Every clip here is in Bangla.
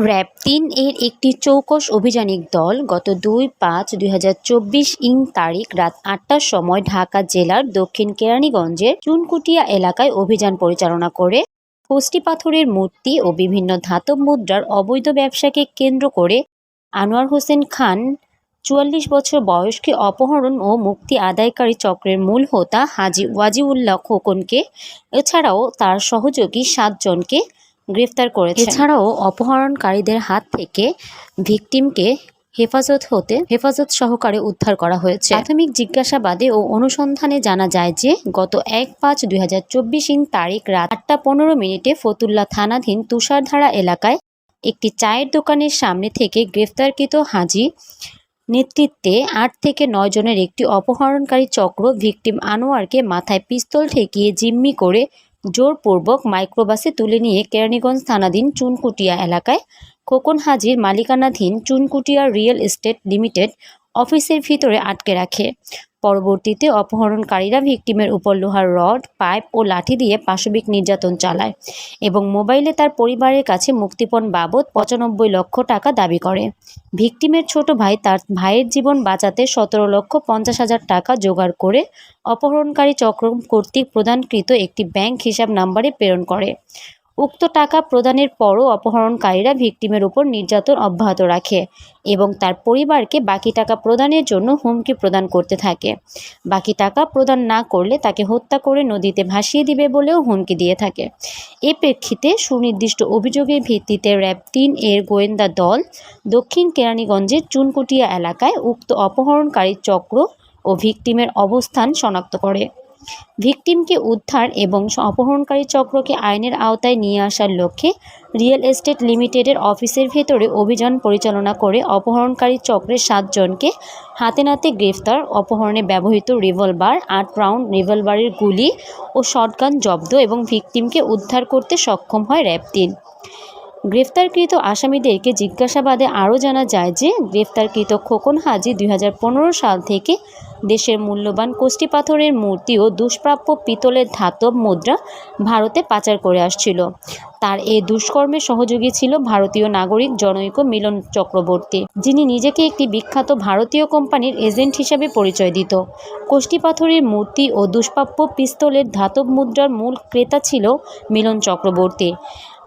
র্যাব তিন এর একটি চৌকস অভিযানিক দল গত দুই পাঁচ দুই ইং তারিখ রাত আটটার সময় ঢাকা জেলার দক্ষিণ কেরানীগঞ্জের চুনকুটিয়া এলাকায় অভিযান পরিচালনা করে। কষ্টি পাথরের মূর্তি ও বিভিন্ন ধাতব মুদ্রার অবৈধ ব্যবসাকে কেন্দ্র করে আনোয়ার হোসেন খান চুয়াল্লিশ বছর বয়সকে অপহরণ ও মুক্তি আদায়কারী চক্রের মূল হোতা হাজি ওয়াজিউল্লাহ খোকনকে। এছাড়াও তার সহযোগী সাতজনকে গ্রেফতার করেছে এছাড়াও অপহরণকারীদের হাত থেকে ভিকটিমকে হেফাজত হতে হেফাজত সহকারে উদ্ধার করা হয়েছে। প্রাথমিক জিজ্ঞাসাবাদে ও অনুসন্ধানে জানা যায় যে, গত এক পাঁচ দুই হাজার চব্বিশ ইং তারিখ রাত আটটা পনেরো মিনিটে ফতুল্লা থানাধীন তুষারধারা এলাকায় একটি চায়ের দোকানের সামনে থেকে গ্রেফতারকৃত হাজি নেতৃত্বে আট থেকে নয় জনের একটি অপহরণকারী চক্র ভিকটিম আনোয়ারকে মাথায় পিস্তল ঠেকিয়ে জিম্মি করে জোরপূর্বক মাইক্রোবাসে তুলে নিয়ে কেরানীগঞ্জ থানাধীন চুনকুটিয়া এলাকায় খোকন হাজির মালিকানাধীন চুনকুটিয়া রিয়েল এস্টেট লিমিটেড অফিসের ভিতরে আটকে রাখে। পরবর্তীতে অপহরণকারীরা ভিকটিমের উপর লোহার রড, পাইপ ও লাঠি দিয়ে পাশবিক নির্যাতন চালায় এবং মোবাইলে তার পরিবারের কাছে মুক্তিপণ বাবদ পঁচানব্বই লক্ষ টাকা দাবি করে। ভিকটিমের ছোট ভাই তার ভাইয়ের জীবন বাঁচাতে সতেরো লক্ষ পঞ্চাশ হাজার টাকা জোগাড় করে অপহরণকারী চক্র কর্তৃক প্রদানকৃত একটি ব্যাংক হিসাব নাম্বারে প্রেরণ করে। উক্ত টাকা প্রদানের পরও অপহরণকারীরা ভিকটিমের উপর নির্যাতন অব্যাহত রাখে এবং তার পরিবারকে বাকি টাকা প্রদানের জন্য হুমকি প্রদান করতে থাকে। বাকি টাকা প্রদান না করলে তাকে হত্যা করে নদীতে ভাসিয়ে দিবে বলেও হুমকি দিয়ে থাকে। এ প্রেক্ষিতে সুনির্দিষ্ট অভিযোগের ভিত্তিতে র্যাব তিন এর গোয়েন্দা দল দক্ষিণ কেরানীগঞ্জের চুনকুটিয়া এলাকায় উক্ত অপহরণকারী চক্র ও ভিকটিমের অবস্থান শনাক্ত করে। ভিকটিমকে উদ্ধার এবং অপহরণকারী চক্রকে আইনের আওতায় নিয়ে আসার লক্ষ্যে রিয়েল এস্টেট লিমিটেডের অফিসের ভেতরে অভিযান পরিচালনা করে অপহরণকারী চক্রের সাতজনকে হাতে নাতে গ্রেফতার, অপহরণে ব্যবহৃত রিভলভার, আট রাউন্ড রিভলভারের গুলি ও শটগান জব্দ এবং ভিকটিমকে উদ্ধার করতে সক্ষম হয় র্যাব গ্রেফতারকৃত আসামিদেরকে জিজ্ঞাসাবাদে আরও জানা যায় যে, গ্রেফতারকৃত খোকন হাজি দুই হাজার পনেরো সাল থেকে দেশের মূল্যবান কোষ্টি পাথরের মূর্তি ও দুষ্প্রাপ্য পিতলের ধাতব মুদ্রা ভারতে পাচার করে আসছিল। তার এই দুষ্কর্মের সহযোগী ছিল ভারতীয় নাগরিক জনৈক মিলন চক্রবর্তী, যিনি নিজেকে একটি বিখ্যাত ভারতীয় কোম্পানির এজেন্ট হিসাবে পরিচয় দিত। কোষ্টি পাথরের মূর্তি ও দুষ্প্রাপ্য পিস্তলের ধাতব মুদ্রার মূল ক্রেতা ছিল মিলন চক্রবর্তী।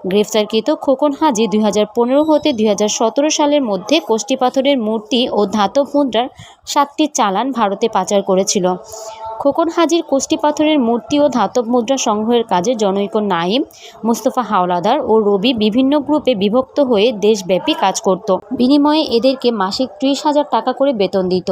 গ্রেফতারকৃত খোকন হাজি দুই হাজার পনেরো হতে দুই হাজার সতেরো সালের মধ্যে কোষ্টি পাথরের মূর্তি ও ধাতব মুদ্রার সাতটি চালান ভারতে পাচার করেছিল। খোকন হাজির কোষ্টি পাথরের মূর্তি ও ধাতব মুদ্রা সংগ্রহের কাজে জনৈক নাইম, মুস্তফা হাওলাদার ও রবি বিভিন্ন গ্রুপে বিভক্ত হয়ে দেশব্যাপী কাজ করত। বিনিময়ে এদেরকে মাসিক ত্রিশ হাজার টাকা করে বেতন দিত।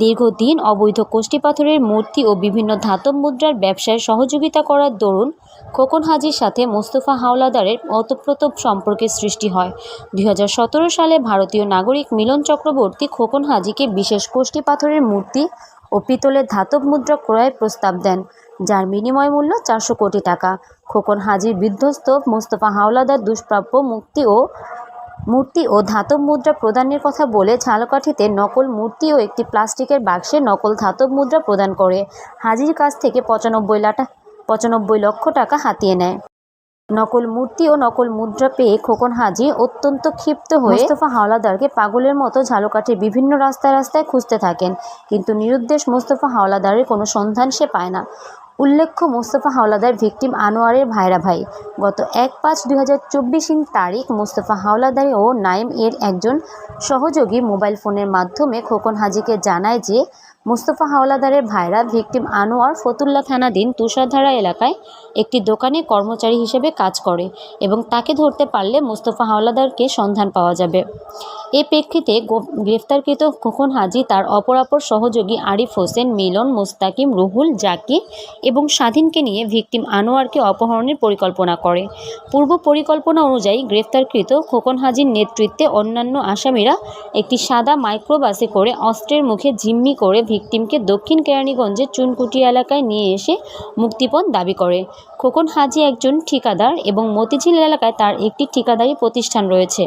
দীর্ঘদিন অবৈধ কোষ্টি পাথরের মূর্তি ও বিভিন্ন ধাতব মুদ্রার ব্যবসায় সহযোগিতা করার দরুন খোকন হাজির সাথে মোস্তফা হাওলাদারের অতপ্রত সম্পর্কের সৃষ্টি হয়। দুই হাজার সতেরো সালে ভারতীয় নাগরিক মিলন চক্রবর্তী খোকন হাজিকে বিশেষ কোষ্টি পাথরের মূর্তি ও পিতলের ধাতব মুদ্রা ক্রয়ের প্রস্তাব দেন, যার বিনিময় মূল্য চারশো কোটি টাকা। খোকন হাজির বিধ্বস্ত মোস্তফা হাওলাদার দুষ্প্রাপ্য মুক্তি ও মূর্তি ও ধাতব মুদ্রা প্রদানের কথা বলে ঝালকাঠিতে নকল মূর্তি ও একটি প্লাস্টিকের বাক্সে নকল ধাতব মুদ্রা প্রদান করে। হাজির কাছ থেকে পঁচানব্বই লাটা, পঁচানব্বই লক্ষ টাকা হাতিয়ে নেয়। নকল মূর্তি ও নকল মুদ্রা পেয়ে খোকন হাজি অত্যন্ত ক্ষিপ্ত হয়ে মোস্তফা হাওলাদারকে পাগলের মতো ঝালকাঠির বিভিন্ন রাস্তায় রাস্তায় খুঁজতে থাকেন। কিন্তু নিরুদ্দেশ মোস্তফা হাওলাদারের কোনো সন্ধান সে পায় না। উল্লেখ্য, মোস্তফা হাওলাদার ভিকটিম আনোয়ারের ভাইরা ভাই। গত এক পাঁচ দুই হাজার চব্বিশ তারিখ মোস্তফা হাওলাদার ও নাইম এর একজন সহযোগী মোবাইল ফোনের মাধ্যমে খোকন হাজিকে জানায় যে মোস্তফা হাওলাদারের ভাইরা ভিকটিম আনোয়ার ফতুল্লা থানাধীন তুষারধারা এলাকায় একটি দোকানে কর্মচারী হিসেবে কাজ করে এবং তাকে ধরতে পারলে মোস্তফা হাওলাদারকে সন্ধান পাওয়া যাবে। এ প্রেক্ষিতে গ্রেফতারকৃত খোকন হাজি, তার অপরাপর সহযোগী আরিফ হোসেন, মিলন মুস্তাকিম, রুহুল, জাকির এবং স্বাধীনকে নিয়ে ভিকটিম আনোয়ারকে অপহরণের পরিকল্পনা করে। পূর্ব পরিকল্পনা অনুযায়ী গ্রেফতারকৃত খোকন হাজির নেতৃত্বে অন্যান্য আসামিরা একটি সাদা মাইক্রোবাসে করে অস্ত্রের মুখে জিম্মি করে ভিকটিমকে দক্ষিণ কেরানীগঞ্জের চুনকুটি এলাকায় নিয়ে এসে মুক্তিপণ দাবি করে। খোকন হাজি একজন ঠিকাদার এবং মতিঝিল এলাকায় তার একটি ঠিকাদারি প্রতিষ্ঠান রয়েছে।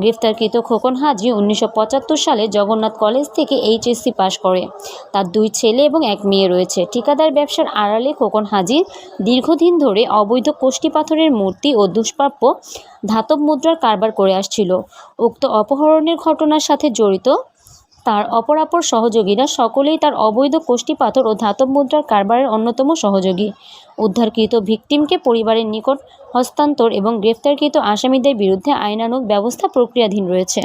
গ্রেফতারকৃত খোকন হাজি উনিশশো পঁচাত্তর সালে জগন্নাথ কলেজ থেকে এইচএসসি পাশ করে। তার দুই ছেলে এবং এক মেয়ে রয়েছে। ঠিকাদার ব্যবসার আড়ালে খোকন হাজি দীর্ঘদিন ধরে অবৈধ কোষ্ঠী পাথরের মূর্তি ও দুষ্প্রাপ্য ধাতব মুদ্রার কারবার করে আসছিল। উক্ত অপহরণের ঘটনার সাথে জড়িত তার অপরাপর সহযোগীরা সকলেই তার অবৈধ কোষ্ঠী পাথর ও ধাতব মুদ্রার কারবারের অন্যতম সহযোগী। উদ্ধারকৃত ভিকটিমকে পরিবারের নিকট হস্তান্তর এবং গ্রেফতারকৃত আসামিদের বিরুদ্ধে আইনানুগ ব্যবস্থা প্রক্রিয়াধীন রয়েছে।